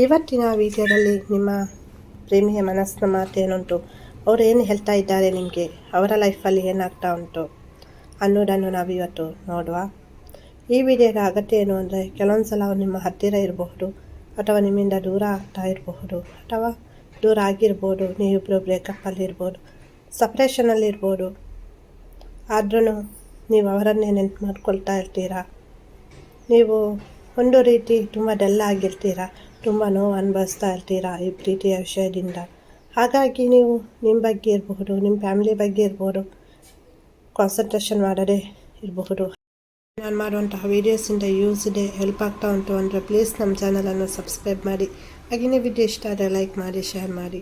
ಇವತ್ತಿನ ವಿಡಿಯೋದಲ್ಲಿ ನಿಮ್ಮ ಪ್ರೇಮಿಯ ಮನಸ್ಸಿನ ಮಾತೇನುಂಟು ಅವರು ಏನು ಹೇಳ್ತಾ ಇದ್ದಾರೆ ನಿಮಗೆ? ಅವರ ಲೈಫಲ್ಲಿ ಏನಾಗ್ತಾ ಉಂಟು? ಅನ್ನೋದನ್ನು ನಾವಿವತ್ತು ನೋಡುವ. ಈ ವಿಡಿಯೋದ ಅಗತ್ಯ ಏನು ಅಂದರೆ ಕೆಲವೊಂದು ಸಲ ಅವ್ರು ನಿಮ್ಮ ಹತ್ತಿರ ಇರಬಹುದು, ಅಥವಾ ನಿಮ್ಮಿಂದ ದೂರ ಆಗ್ತಾ ಇರಬಹುದು, ಅಥವಾ ದೂರ ಆಗಿರ್ಬೋದು ನೀವಿಬ್ಬರು ಬ್ರೇಕಪ್ಪಲ್ಲಿ ಇರ್ಬೋದು ಸಪ್ರೇಷನಲ್ಲಿ ಇರ್ಬೋದು. ಆದ್ರೂ ನೀವು ಅವರನ್ನೇ ನೆನ್ಪು ಮಾಡ್ಕೊಳ್ತಾ ಇರ್ತೀರಾ? ನೀವು ಒಂದು ರೀತಿ ತುಂಬ ಡಲ್ ಆಗಿರ್ತೀರ? ತುಂಬ ನೋವು ಅನುಭವಿಸ್ತಾ ಇರ್ತೀರ ಈ ಪ್ರೀತಿಯ ವಿಷಯದಿಂದ? ಹಾಗಾಗಿ ನೀವು ನಿಮ್ಮ ಬಗ್ಗೆ ಇರಬಹುದು, ನಿಮ್ಮ ಫ್ಯಾಮಿಲಿ ಬಗ್ಗೆ ಇರಬಹುದು ಕಾನ್ಸಂಟ್ರೇಷನ್ ಮಾಡದೇ ಇರಬಹುದು. ನಾನು ಮಾಡುವಂತಹ ವೀಡಿಯೋಸಿಂದ ಯೂಸ್ ಇದೆ ಹೆಲ್ಪ್ ಆಗ್ತಾ ಉಂಟು ಅಂದರೆ ಪ್ಲೀಸ್ ನಮ್ಮ ಚಾನಲನ್ನು ಸಬ್ಸ್ಕ್ರೈಬ್ ಮಾಡಿ. ಹಾಗೆಯೇ ವಿಡಿಯೋ ಇಷ್ಟ ಆದರೆ ಲೈಕ್ ಮಾಡಿ ಶೇರ್ ಮಾಡಿ.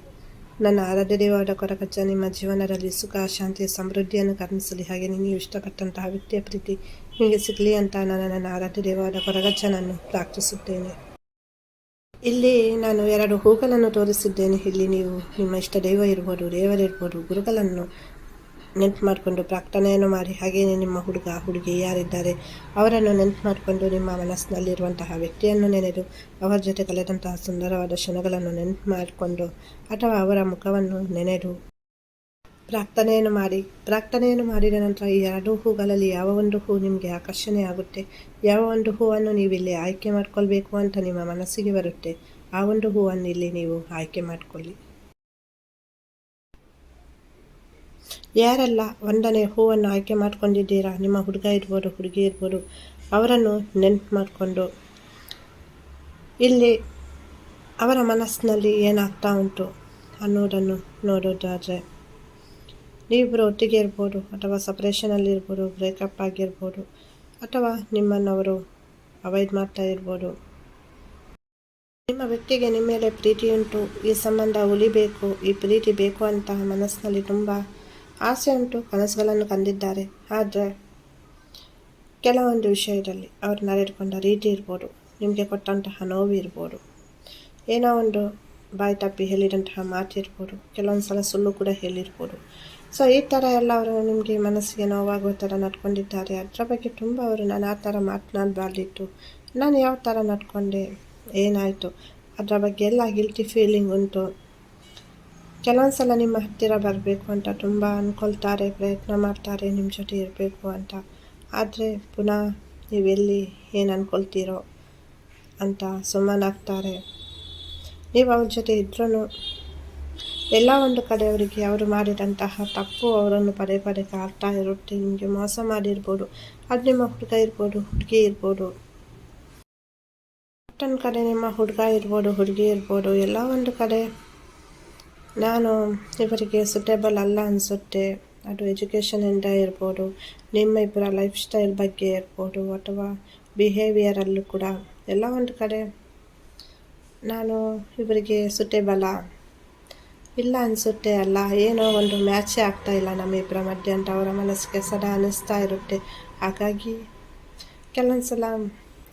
ನನ್ನ ಆರಾಧ್ಯ ದೇವಾದ ಕೊರಗಜ್ಜ ನಿಮ್ಮ ಜೀವನದಲ್ಲಿ ಸುಖ, ಶಾಂತಿ, ಸಮೃದ್ಧಿಯನ್ನು ಕರುಣಿಸಲಿ. ಹಾಗೆ ನೀವು ಇಷ್ಟಪಟ್ಟಂತಹ ವ್ಯಕ್ತಿಯ ಪ್ರೀತಿ ನಿಮಗೆ ಸಿಗಲಿ ಅಂತ ನಾನು ನನ್ನ ಆರಾಧ್ಯ ದೇವಾದ ಕೊರಗಜ್ಜನನ್ನು ಪ್ರಾರ್ಥಿಸುತ್ತೇನೆ. ಇಲ್ಲಿ ನಾನು ಎರಡು ಹೂಗಳನ್ನು ತೋರಿಸಿದ್ದೇನೆ. ಇಲ್ಲಿ ನೀವು ನಿಮ್ಮ ಇಷ್ಟ ದೈವ ಇರ್ಬೋದು ದೇವರಿರ್ಬೋದು ಗುರುಗಳನ್ನು ನೆನ್ಪು ಮಾಡಿಕೊಂಡು ಪ್ರಾರ್ಥನೆಯನ್ನು ಮಾಡಿ. ಹಾಗೆಯೇ ನಿಮ್ಮ ಹುಡುಗ, ಹುಡುಗಿ ಯಾರಿದ್ದಾರೆ, ಅವರನ್ನು ನೆನ್ಪು ಮಾಡಿಕೊಂಡು ನಿಮ್ಮ ಮನಸ್ಸಿನಲ್ಲಿರುವಂತಹ ವ್ಯಕ್ತಿಯನ್ನು ನೆನೆದು, ಅವರ ಜೊತೆ ಕಳೆದಂತಹ ಸುಂದರವಾದ ಕ್ಷಣಗಳನ್ನು ನೆನ್ಪು ಮಾಡಿಕೊಂಡು ಅಥವಾ ಅವರ ಮುಖವನ್ನು ನೆನೆದು ಪ್ರಾರ್ಥನೆಯನ್ನು ಮಾಡಿ, ಪ್ರಾರ್ಥನೆಯನ್ನು ಮಾಡಿದ ನಂತರ ಈ ಎರಡು ಹೂಗಳಲ್ಲಿ ಯಾವ ಒಂದು ಹೂ ನಿಮಗೆ ಆಕರ್ಷಣೆ ಆಗುತ್ತೆ, ಯಾವ ಒಂದು ಹೂವನ್ನು ನೀವು ಇಲ್ಲಿ ಆಯ್ಕೆ ಮಾಡ್ಕೊಳ್ಬೇಕು ಅಂತ ನಿಮ್ಮ ಮನಸ್ಸಿಗೆ ಬರುತ್ತೆ, ಆ ಒಂದು ಹೂವನ್ನು ಇಲ್ಲಿ ನೀವು ಆಯ್ಕೆ ಮಾಡಿಕೊಳ್ಳಿ. ಯಾರೆಲ್ಲ ಒಂದನೇ ಹೂವನ್ನು ಆಯ್ಕೆ ಮಾಡ್ಕೊಂಡಿದ್ದೀರಾ, ನಿಮ್ಮ ಹುಡುಗ ಇರ್ಬೋದು, ಹುಡುಗಿ ಇರ್ಬೋದು, ಅವರನ್ನು ನೆನ್ಪು ಮಾಡಿಕೊಂಡು ಇಲ್ಲಿ ಅವರ ಮನಸ್ಸಿನಲ್ಲಿ ಏನಾಗ್ತಾ ಉಂಟು ಅನ್ನೋದನ್ನು ನೋಡೋದಾದರೆ ನೀವಿಬ್ಬರು ಒಟ್ಟಿಗೆ ಇರ್ಬೋದು, ಅಥವಾ ಸಪ್ರೇಷನಲ್ಲಿ ಇರ್ಬೋದು ಬ್ರೇಕಪ್ ಆಗಿರ್ಬೋದು, ಅಥವಾ ನಿಮ್ಮನ್ನು ಅವರು ಅವಾಯ್ಡ್ ಮಾಡ್ತಾ ಇರ್ಬೋದು. ನಿಮ್ಮ ವ್ಯಕ್ತಿಗೆ ನಿಮ್ಮ ಮೇಲೆ ಪ್ರೀತಿ ಉಂಟು, ಈ ಸಂಬಂಧ ಉಳಿಬೇಕು, ಈ ಪ್ರೀತಿ ಬೇಕು ಅಂತ ಮನಸ್ಸಿನಲ್ಲಿ ತುಂಬ ಆಸೆ ಉಂಟು, ಕನಸುಗಳನ್ನು ಕಂದಿದ್ದಾರೆ ಆದರೆ ಕೆಲವೊಂದು ವಿಷಯದಲ್ಲಿ ಅವರು ನಡೆದುಕೊಂಡ ರೀತಿ ಇರ್ಬೋದು, ನಿಮಗೆ ಕೊಟ್ಟಂತಹ ನೋವು ಇರ್ಬೋದು, ಏನೋ ಒಂದು ಬಾಯಿ ತಪ್ಪಿ ಹೇಳಿದಂತಹ ಮಾತಿರ್ಬೋದು ಕೆಲವೊಂದು ಸಲ ಸುಳ್ಳು ಕೂಡ ಹೇಳಿರ್ಬೋದು. ಸೊ ಈ ಥರ ಎಲ್ಲ ಅವರು ನಿಮಗೆ ಮನಸ್ಸಿಗೆ ನೋವಾಗೋ ಥರ ನಡ್ಕೊಂಡಿದ್ದಾರೆ. ಅದರ ಬಗ್ಗೆ ತುಂಬ ಅವರು ನಾನು ಆ ಥರ ಮಾತನಾಡಬಾರ್ದಿತ್ತು ನಾನು ಯಾವ ಥರ ನಡ್ಕೊಂಡೆ? ಏನಾಯಿತು? ಅದರ ಬಗ್ಗೆ ಎಲ್ಲ ಗಿಲ್ಟಿ ಫೀಲಿಂಗ್ ಉಂಟು. ಕೆಲವೊಂದು ಸಲ ನಿಮ್ಮ ಹತ್ತಿರ ಬರಬೇಕು ಅಂತ ತುಂಬ ಅಂದ್ಕೊಳ್ತಾರೆ ಪ್ರಯತ್ನ ಮಾಡ್ತಾರೆ ನಿಮ್ಮ ಜೊತೆ ಇರಬೇಕು ಅಂತ. ಆದರೆ ಪುನಃ ನೀವೆಲ್ಲಿ ಏನು ಅಂದ್ಕೊಳ್ತೀರೋ ಅಂತ ಸುಮ್ಮನಾಗ್ತಾರೆ. ನೀವು ಅವ್ರ ಜೊತೆ ಇದ್ರೂ ಎಲ್ಲ ಒಂದು ಕಡೆ ಅವರಿಗೆ ಅವರು ಮಾಡಿದಂತಹ ತಪ್ಪು ಅವರನ್ನು ಪದೇ ಪದೇ ಕಾಡ್ತಾ ಇರುತ್ತೆ. ನಿಮಗೆ ಮೋಸ ಮಾಡಿರ್ಬೋದು, ಅದು ನಿಮ್ಮ ಹುಡುಗ ಇರ್ಬೋದು, ಹುಡುಗಿ ಇರ್ಬೋದು. ಮತ್ತೊಂದು ಕಡೆ ನಿಮ್ಮ ಹುಡುಗ ಇರ್ಬೋದು, ಹುಡುಗಿ ಇರ್ಬೋದು, ಎಲ್ಲ ಒಂದು ಕಡೆ ನಾನು ಇವರಿಗೆ ಸುಟೇಬಲ್ ಅಲ್ಲ ಅನಿಸುತ್ತೆ. ಅದು ಎಜುಕೇಷನಿಂದ ಇರ್ಬೋದು, ನಿಮ್ಮ ಇಬ್ಬರ ಲೈಫ್ ಸ್ಟೈಲ್ ಬಗ್ಗೆ ಇರ್ಬೋದು, ಅಥವಾ ಬಿಹೇವಿಯರಲ್ಲೂ ಕೂಡ. ಎಲ್ಲ ಒಂದು ಕಡೆ ನಾನು ಇವರಿಗೆ ಸುಟೇಬಲ ಇಲ್ಲ ಅನಿಸುತ್ತೆ ಅಲ್ಲ. ಏನೋ ಒಂದು ಮ್ಯಾಚೇ ಆಗ್ತಾ ಇಲ್ಲ ನಮ್ಮಿಬ್ಬರ ಮಧ್ಯೆ ಅಂತ ಅವರ ಮನಸ್ಸಿಗೆ ಸದಾ ಅನ್ನಿಸ್ತಾ ಇರುತ್ತೆ. ಹಾಗಾಗಿ ಕೆಲವೊಂದು ಸಲ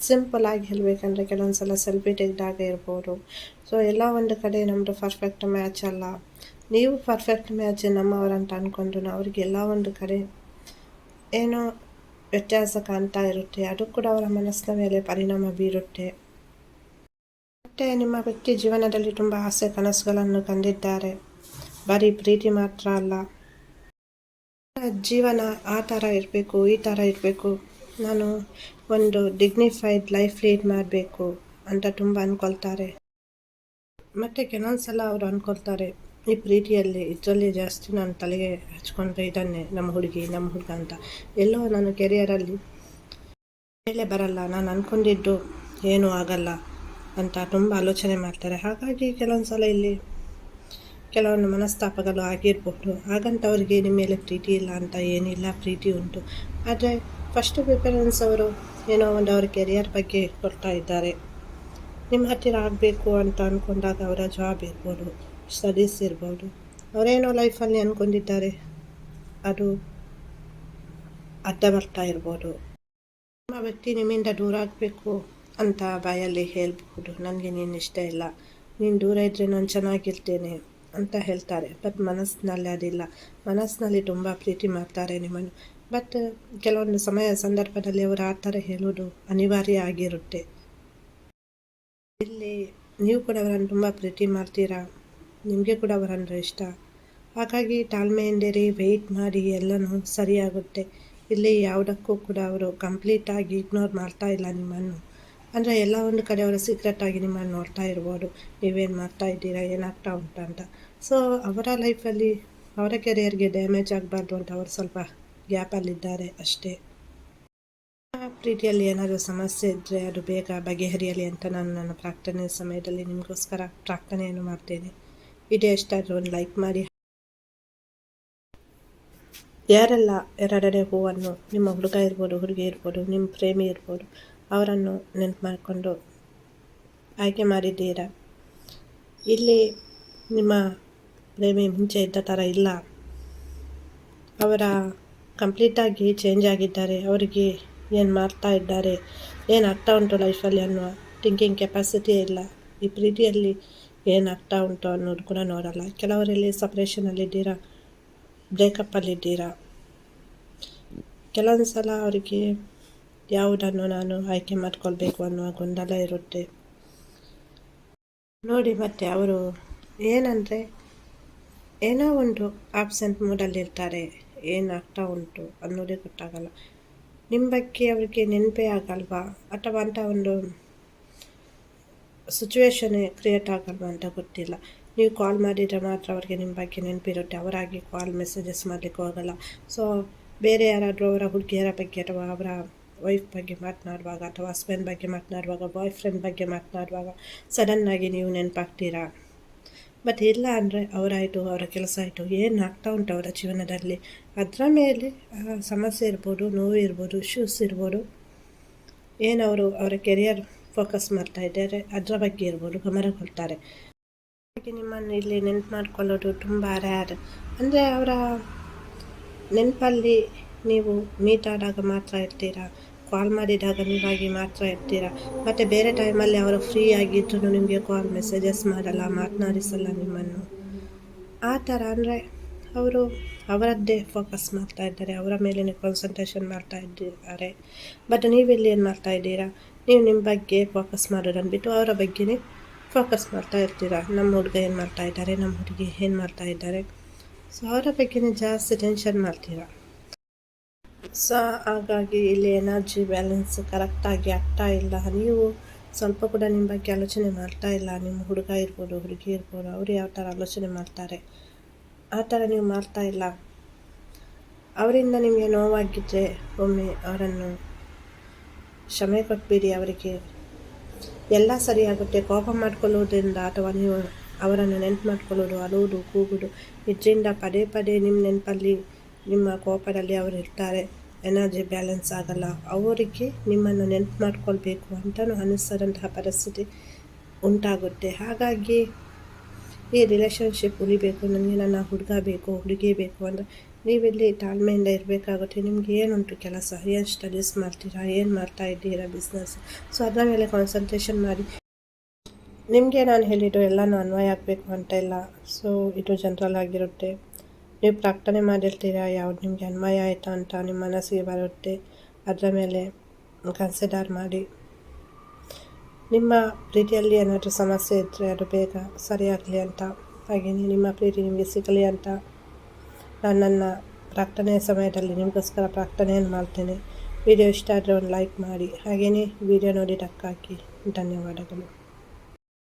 ಸಿಂಪಲ್ ಆಗಿ ಹೇಳಬೇಕಂದ್ರೆ ಕೆಲವೊಂದು ಸಲ ಸೆಲ್ಫಿ ತೆಗೆದಾಗ ಇರ್ಬೋದು. ಸೊ ಎಲ್ಲ ಒಂದು ಕಡೆ ನಮ್ಮದು ಪರ್ಫೆಕ್ಟ್ ಮ್ಯಾಚ್ ಅಲ್ಲ. ನೀವು ಪರ್ಫೆಕ್ಟ್ ಮ್ಯಾಚ್ ನಮ್ಮವರಂತ ಅಂದ್ಕೊಂಡು ಅವ್ರಿಗೆ ಎಲ್ಲ ಒಂದು ಕಡೆ ಏನೋ ವ್ಯತ್ಯಾಸ ಕಾಣ್ತಾ ಇರುತ್ತೆ. ಅದು ಕೂಡ ಅವರ ಮನಸ್ಸಿನ ಮೇಲೆ ಪರಿಣಾಮ ಬೀರುತ್ತೆ. ಮತ್ತು ನಿಮ್ಮ ವ್ಯಕ್ತಿ ಜೀವನದಲ್ಲಿ ತುಂಬ ಆಸೆ ಕನಸುಗಳನ್ನು ಕಂಡಿದ್ದಾರೆ ಬರೀ ಪ್ರೀತಿ ಮಾತ್ರ ಅಲ್ಲ. ಜೀವನ ಆ ಥರ ಇರಬೇಕು, ಈ ಥರ ಇರಬೇಕು. ನಾನು ಒಂದು ಡಿಗ್ನಿಫೈಡ್ ಲೈಫ್ ಲೀಡ್ ಮಾಡಬೇಕು ಅಂತ ತುಂಬ ಅಂದ್ಕೊಳ್ತಾರೆ ಮತ್ತು ಕೆಲವೊಂದು ಸಲ ಅವರು ಅಂದ್ಕೊಳ್ತಾರೆ ಈ ಪ್ರೀತಿಯಲ್ಲಿ ಇದರಲ್ಲಿ ಜಾಸ್ತಿ ನಾನು ತಲೆಗೆ ಹಚ್ಕೊಂಡ್ರೆ ಇದನ್ನೇ, ನಮ್ಮ ಹುಡುಗಿ, ನಮ್ಮ ಹುಡುಗ ಅಂತ. ಎಲ್ಲೋ ನಾನು ಕೆರಿಯರಲ್ಲಿ ಮೇಲೆ ಬರಲ್ಲ. ನಾನು ಅಂದ್ಕೊಂಡಿದ್ದು ಏನೂ ಆಗಲ್ಲ. ಅಂತ ತುಂಬ ಆಲೋಚನೆ ಮಾಡ್ತಾರೆ. ಹಾಗಾಗಿ ಕೆಲವೊಂದು ಸಲ ಇಲ್ಲಿ ಕೆಲವೊಂದು ಮನಸ್ತಾಪಗಳು ಆಗಿರ್ಬೋದು. ಹಾಗಂತ ಅವರಿಗೆ ನಿಮ್ಮ ಮೇಲೆ ಪ್ರೀತಿ ಇಲ್ಲ ಅಂತ ಏನಿಲ್ಲ, ಪ್ರೀತಿ ಉಂಟು. ಆದರೆ ಫಸ್ಟ್ ಪ್ರಿಫರೆನ್ಸ್ ಅವರು ಏನೋ ಒಂದು ಅವ್ರ ಕೆರಿಯರ್ ಬಗ್ಗೆ ಕೊಡ್ತಾ ಇದ್ದಾರೆ. ನಿಮ್ಮ ಹತ್ತಿರ ಆಗಬೇಕು ಅಂತ ಅಂದ್ಕೊಂಡಾಗ ಅವರ ಜಾಬ್ ಇರ್ಬೋದು ಸ್ಟಡೀಸ್ ಇರ್ಬೋದು. ಅವರೇನೋ ಲೈಫಲ್ಲಿ ಅಂದ್ಕೊಂಡಿದ್ದಾರೆ ಅದು ಅರ್ಧ ಬರ್ತಾ ಇರ್ಬೋದು. ನಿಮ್ಮ ವ್ಯಕ್ತಿ ನಿಮ್ಮಿಂದ ದೂರ ಆಗಬೇಕು ಅಂತ ಬಾಯಲ್ಲಿ ಹೇಳಬಹುದು ನನಗೆ ನೀನು ಇಷ್ಟ ಇಲ್ಲ. ನೀನು ದೂರ ಇದ್ದರೆ ನಾನು ಚೆನ್ನಾಗಿರ್ತೇನೆ ಅಂತ ಹೇಳ್ತಾರೆ. ಬಟ್ ಮನಸ್ಸಿನಲ್ಲಿ ಅದಿಲ್ಲ. ಮನಸ್ಸಿನಲ್ಲಿ ತುಂಬ ಪ್ರೀತಿ ಮಾಡ್ತಾರೆ ನಿಮ್ಮನ್ನು. ಬಟ್ ಕೆಲವೊಂದು ಸಮಯ ಸಂದರ್ಭದಲ್ಲಿ ಅವರು ಆ ಥರ ಹೇಳೋದು ಅನಿವಾರ್ಯ ಆಗಿರುತ್ತೆ. ಇಲ್ಲಿ ನೀವು ಕೂಡ ಅವರನ್ನು ತುಂಬ ಪ್ರೀತಿ ಮಾಡ್ತೀರಾ? ನಿಮಗೆ ಕೂಡ ಅವರಂದ್ರೆ ಇಷ್ಟ. ಹಾಗಾಗಿ ತಾಳ್ಮೆಯಿಂದಿರಿ ವೆಯ್ಟ್ ಮಾಡಿ, ಎಲ್ಲನೂ ಸರಿಯಾಗುತ್ತೆ. ಇಲ್ಲಿ ಯಾವುದಕ್ಕೂ ಕೂಡ ಅವರು ಕಂಪ್ಲೀಟಾಗಿ ಇಗ್ನೋರ್ ಮಾಡ್ತಾ ಇಲ್ಲ ನಿಮ್ಮನ್ನು. ಅಂದರೆ ಎಲ್ಲ ಒಂದು ಕಡೆ ಅವರು ಸೀಕ್ರೆಟಾಗಿ ನಿಮ್ಮನ್ನು ನೋಡ್ತಾ ಇರ್ಬೋದು. ನೀವೇನು ಮಾಡ್ತಾ ಇದ್ದೀರಾ, ಏನಾಗ್ತಾ ಉಂಟು ಅಂತ. ಸೊ ಅವರ ಲೈಫಲ್ಲಿ ಅವರ ಕೆರಿಯರ್ಗೆ ಡ್ಯಾಮೇಜ್ ಆಗಬಾರ್ದು ಅಂತ ಅವರು ಸ್ವಲ್ಪ ಗ್ಯಾಪಲ್ಲಿದ್ದಾರೆ ಅಷ್ಟೇ. ಪ್ರೀತಿಯಲ್ಲಿ ಏನಾದರೂ ಸಮಸ್ಯೆ ಇದ್ದರೆ ಅದು ಬೇಗ ಬಗೆಹರಿಯಲಿ ಅಂತ ನಾನು ನನ್ನ ಪ್ರಾರ್ಥನೆ ಸಮಯದಲ್ಲಿ ನಿಮಗೋಸ್ಕರ ಪ್ರಾರ್ಥನೆಯನ್ನು ಮಾಡ್ತೇನೆ. ವಿಡಿಯೋ ಇಷ್ಟ, ಒಂದು ಲೈಕ್ ಮಾಡಿ. ಯಾರೆಲ್ಲ ಎರಡನೇ ಹೂವನ್ನು ನಿಮ್ಮ ಹುಡುಗ ಇರ್ಬೋದು, ಹುಡುಗಿ ಇರ್ಬೋದು, ನಿಮ್ಮ ಪ್ರೇಮಿ ಇರ್ಬೋದು ಅವರನ್ನು ನೆನಪು ಮಾಡಿಕೊಂಡು ಆಯ್ಕೆ ಮಾಡಿದ್ದೀರಾ? ಇಲ್ಲಿ ನಿಮ್ಮ ಪ್ರೇಮಿ ಮುಂಚೆ ಇದ್ದ ಥರ ಇಲ್ಲ. ಅವರ ಕಂಪ್ಲೀಟಾಗಿ ಚೇಂಜ್ ಆಗಿದ್ದಾರೆ. ಅವರಿಗೆ ಏನು ಮಾಡ್ತಾ ಇದ್ದಾರೆ? ಏನು ಆಗ್ತಾ ಉಂಟು ಲೈಫಲ್ಲಿ ಅನ್ನುವ ಥಿಂಕಿಂಗ್ ಕೆಪಾಸಿಟಿ ಇಲ್ಲ. ಈ ಪ್ರೀತಿಯಲ್ಲಿ ಏನು ಏನಾಗ್ತಾ ಉಂಟು ಅನ್ನೋದು ಕೂಡ ನೋಡಲ್ಲ. ಕೆಲವರಲ್ಲಿ ಸಪ್ರೇಷನಲ್ಲಿದ್ದೀರಾ ಬ್ರೇಕಪ್ಪಲ್ಲಿದ್ದೀರಾ ಕೆಲವೊಂದು ಸಲ ಅವರಿಗೆ ಯಾವುದನ್ನು ನಾನು ಆಯ್ಕೆ ಮಾಡ್ಕೊಳ್ಬೇಕು ಅನ್ನುವ ಗೊಂದಲ ಇರುತ್ತೆ ನೋಡಿ ಮತ್ತೆ ಅವರು ಏನಂದರೆ ಏನೋ ಒಂದು ಆಬ್ಸೆಂಟ್ ಮೂಡಲ್ಲಿರ್ತಾರೆ ಆಗ್ತಾ ಉಂಟು ಅನ್ನೋದೇ ಗೊತ್ತಾಗಲ್ಲ ನಿಮ್ಮ ಬಗ್ಗೆ ಅವರಿಗೆ ನೆನಪೇ ಆಗಲ್ವಾ ಅಥವಾ ಅಂತ ಒಂದು ಸಿಚುವೇಶನ್ ಕ್ರಿಯೇಟ್ ಆಗಲ್ವಾ ಅಂತ ಗೊತ್ತಿಲ್ಲ ನೀವು ಕಾಲ್ ಮಾಡಿದರೆ ಮಾತ್ರ ಅವರಿಗೆ ನಿಮ್ಮ ಬಗ್ಗೆ ನೆನಪಿರುತ್ತೆ ಅವರಾಗಿ ಕಾಲ್ ಮೆಸೇಜಸ್ ಮಾಡಲಿಕ್ಕೆ ಹೋಗಲ್ಲ ಸೊ ಬೇರೆ ಯಾರಾದರೂ ಅವರ ಹುಡುಗಿಯರ ಬಗ್ಗೆ ಅಥವಾ ಅವರ ವೈಫ್ ಬಗ್ಗೆ ಮಾತನಾಡುವಾಗ ಅಥವಾ ಹಸ್ಬೆಂಡ್ ಬಗ್ಗೆ ಮಾತನಾಡುವಾಗ ಬಾಯ್ ಫ್ರೆಂಡ್ ಬಗ್ಗೆ ಮಾತನಾಡುವಾಗ ಸಡನ್ನಾಗಿ ನೀವು ನೆನಪಾಗ್ತೀರಾ? ಬಟ್ ಇಲ್ಲ ಅಂದರೆ ಅವರಾಯಿತು, ಅವರ ಕೆಲಸ ಆಯಿತು, ಏನು ಆಗ್ತಾ ಉಂಟು ಅವರ ಜೀವನದಲ್ಲಿ? ಅದರ ಮೇಲೆ ಸಮಸ್ಯೆ ಇರ್ಬೋದು, ನೋವು ಇರ್ಬೋದು ಇಶ್ಯೂಸ್ ಇರ್ಬೋದು ಏನವರು ಅವರ ಕೆರಿಯರ್ ಫೋಕಸ್ ಮಾಡ್ತಾ ಇದ್ದಾರೆ, ಅದರ ಬಗ್ಗೆ ಇರ್ಬೋದು, ಗಮನ ಕೊಡ್ತಾರೆ. ಹಾಗೆ ನಿಮ್ಮನ್ನು ಇಲ್ಲಿ ನೆನಪು ಮಾಡ್ಕೊಳ್ಳೋದು ತುಂಬ ರ್ಯಾರ್ ಅಂದರೆ ಅವರ ನೆನಪಲ್ಲಿ ನೀವು ಮೀಟ್ ಆದಾಗ ಮಾತ್ರ ಇರ್ತೀರಾ? ಕಾಲ್ ಮಾಡಿದಾಗ ನೀವಾಗಿ ಮಾತ್ರ ಇರ್ತೀರಾ? ಮತ್ತು ಬೇರೆ ಟೈಮಲ್ಲಿ ಅವರು ಫ್ರೀ ಆಗಿದ್ರು ನಿಮಗೆ ಕಾಲ್ ಮೆಸೇಜಸ್ ಮಾಡಲ್ಲ, ಮಾತನಾಡಿಸಲ್ಲ ನಿಮ್ಮನ್ನು. ಆ ಥರ ಅಂದರೆ ಅವರು ಅವರದ್ದೇ ಫೋಕಸ್ ಮಾಡ್ತಾ ಇದ್ದಾರೆ, ಅವರ ಮೇಲೇ ಕಾನ್ಸಂಟ್ರೇಷನ್ ಮಾಡ್ತಾ ಇದ್ದಾರೆ. ಬಟ್ ನೀವೆಲ್ಲಿ ಏನು ಮಾಡ್ತಾ ಇದ್ದೀರಾ? ನೀವು ನಿಮ್ಮ ಬಗ್ಗೆ ಫೋಕಸ್ ಮಾಡೋದನ್ನು ಬಿಟ್ಟು ಅವರ ಬಗ್ಗೆನೇ ಫೋಕಸ್ ಮಾಡ್ತಾ ಇರ್ತೀರಾ? ನಮ್ಮ ಹುಡುಗ ಏನು ಮಾಡ್ತಾ ಇದ್ದಾರೆ? ನಮ್ಮ ಹುಡುಗಿ ಏನು ಮಾಡ್ತಾ ಇದ್ದಾರೆ? ಸೊ ಅವರ ಬಗ್ಗೆನೇ ಜಾಸ್ತಿ ಟೆನ್ಷನ್ ಮಾಡ್ತೀರಾ? ಸೊ, ಹಾಗಾಗಿ ಇಲ್ಲಿ ಎನರ್ಜಿ ಬ್ಯಾಲೆನ್ಸ್ ಕರೆಕ್ಟಾಗಿ ಆಗ್ತಾ ಇಲ್ಲ. ನೀವು ಸ್ವಲ್ಪ ಕೂಡ ನಿಮ್ಮ ಬಗ್ಗೆ ಆಲೋಚನೆ ಮಾಡ್ತಾ ಇಲ್ಲ. ನಿಮ್ಮ ಹುಡುಗ ಇರ್ಬೋದು, ಹುಡುಗಿ ಇರ್ಬೋದು, ಅವರು ಯಾವ ಥರ ಆಲೋಚನೆ ಮಾಡ್ತಾರೆ? ಆ ಥರ ನೀವು ಮಾಡ್ತಾ ಇಲ್ಲ. ಅವರಿಂದ ನಿಮಗೆ ನೋವಾಗಿದ್ದರೆ ಒಮ್ಮೆ ಅವರನ್ನು ಕ್ಷಮೆ ಕೊಟ್ಬಿಡಿ ಅವರಿಗೆ. ಎಲ್ಲ ಸರಿಯಾಗುತ್ತೆ ಕೋಪ ಮಾಡ್ಕೊಳ್ಳೋದ್ರಿಂದ ಅಥವಾ ನೀವು ಅವರನ್ನು ನೆನ್ಪು ಮಾಡ್ಕೊಳ್ಳೋದು, ಅಳುವುದು ಕೂಗುದು ಇದರಿಂದ ಪದೇ ಪದೇ ನಿಮ್ಮ ನೆನಪಲ್ಲಿ, ನಿಮ್ಮ ಕೋಪದಲ್ಲಿ ಅವರು ಇರ್ತಾರೆ. ಎನರ್ಜಿ ಬ್ಯಾಲೆನ್ಸ್ ಆಗಲ್ಲ. ಅವರಿಗೆ ನಿಮ್ಮನ್ನು ನೆನಪು ಮಾಡ್ಕೊಳ್ಬೇಕು ಅಂತಲೂ ಅನಿಸ್ತಾರಂತಹ ಪರಿಸ್ಥಿತಿ ಉಂಟಾಗುತ್ತೆ. ಹಾಗಾಗಿ ಈ ರಿಲೇಷನ್ಶಿಪ್ ಉಳಿಬೇಕು, ನನಗೆ ನನ್ನ ಹುಡುಗ ಬೇಕು, ಹುಡುಗಿ ಬೇಕು ಅಂದರೆ ನೀವಿಲ್ಲಿ ತಾಳ್ಮೆಯಿಂದ ಇರಬೇಕಾಗುತ್ತೆ. ನಿಮ್ಗೆ ಏನುಂಟು ಕೆಲಸ? ಏನು ಸ್ಟಡೀಸ್ ಮಾಡ್ತೀರಾ? ಏನು ಮಾಡ್ತಾ ಇದ್ದೀರಾ ಬಿಸ್ನೆಸ್ ಸೊ ಅದರ ಮೇಲೆ ಕಾನ್ಸಂಟ್ರೇಷನ್ ಮಾಡಿ. ನಿಮಗೆ ನಾನು ಹೇಳಿದ್ದು ಎಲ್ಲನೂ ಅನ್ವಯ ಆಗಬೇಕು ಅಂತ ಇಲ್ಲ. ಸೊ ಇದು ಜನರಲ್ ಆಗಿರುತ್ತೆ. ನೀವು ಪ್ರಾರ್ಥನೆ ಮಾಡಿರ್ತೀರಾ? ಯಾವ್ದು ನಿಮಗೆ ಅನ್ವಯ ಆಯಿತಾ ಅಂತ ನಿಮ್ಮ ಮನಸ್ಸಿಗೆ ಬರುತ್ತೆ. ಅದರ ಮೇಲೆ ಕನ್ಸಿಡರ್ ಮಾಡಿ. ನಿಮ್ಮ ಪ್ರೀತಿಯಲ್ಲಿ ಏನಾದರೂ ಸಮಸ್ಯೆ ಇದ್ದರೆ ಅದು ಬೇಗ ಸರಿಯಾಗಲಿ ಅಂತ. ಹಾಗೆಯೇ ನಿಮ್ಮ ಪ್ರೀತಿ ನಿಮಗೆ ಸಿಗಲಿ ಅಂತ ನಾನು ನನ್ನ ಪ್ರಾರ್ಥನೆಯ ಸಮಯದಲ್ಲಿ ನಿಮಗೋಸ್ಕರ ಪ್ರಾರ್ಥನೆಯನ್ನು ಮಾಡ್ತೇನೆ. ವಿಡಿಯೋ ಇಷ್ಟ ಆದರೆ ಒಂದು ಲೈಕ್ ಮಾಡಿ. ಹಾಗೆಯೇ ವಿಡಿಯೋ ನೋಡಿ ಟಕ್ ಹಾಕಿ ಧನ್ಯವಾದಗಳು.